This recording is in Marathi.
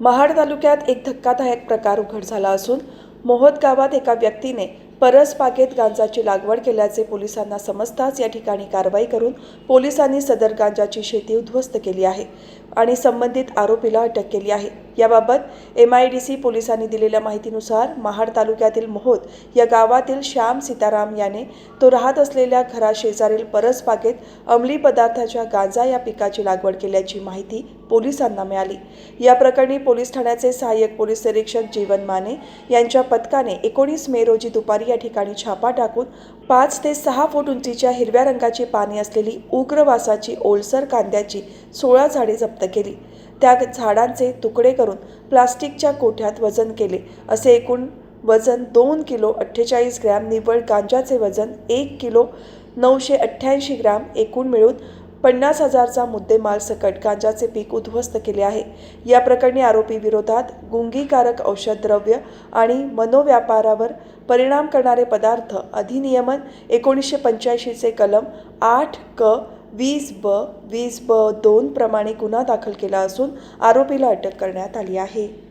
महाड तालुक्यात एक धक्कादायक प्रकार उघड झाला असून मोहोद गावात एका व्यक्तीने परसबागेत गांजाची लागवड केल्याचे पोलिसांना समजताच या ठिकाणी कारवाई करून पोलिसांनी सदर गांजाची शेती उद्ध्वस्त केली आहे आणि संबंधित आरोपीला अटक केली आहे. याबाबत एम आय डी सी पोलिसांनी दिलेल्या माहितीनुसार महाड तालुक्यातील मोहोद या गावातील श्याम सीताराम याने तो राहत असलेल्या घराशेजारील परसबागेत अंमली पदार्थाच्या गांजा या पिकाची लागवड केल्याची माहिती पोलिसांना मिळाली. या प्रकरणी पोलीस ठाण्याचे सहाय्यक पोलीस निरीक्षक जीवन माने यांच्या पथकाने एकोणीस मे रोजी दुपारी या ठिकाणी छापा टाकून पाच ते सहा फूट उंचीच्या हिरव्या रंगाची पाने असलेली उग्र वासाची ओलसर कांद्याची सोळा झाडे जप्त केली. त्या झाडांचे तुकडे करून प्लास्टिकच्या कोठ्यात वजन केले. असे एकूण वजन दोन किलो अठ्ठेचाळीस ग्रॅम निव्वळ गांजाचे वजन एक किलो नऊशे अठ्ठ्याऐंशी ग्रॅम एकूण मिळून पन्नास हजारचा मुद्देमाल सकट गांजाचे पीक उद्ध्वस्त केले आहे. या प्रकरणी आरोपी विरोधात गुंगीकारक औषध द्रव्य आणि मनोव्यापारावर परिणाम करणारे पदार्थ अधिनियमन एकोणीसशे पंच्याऐंशीचे कलम आठ क वीस ब वीस ब दोन प्रमाणे गुन्हा दाखल केला असून आरोपीला अटक करण्यात आली आहे.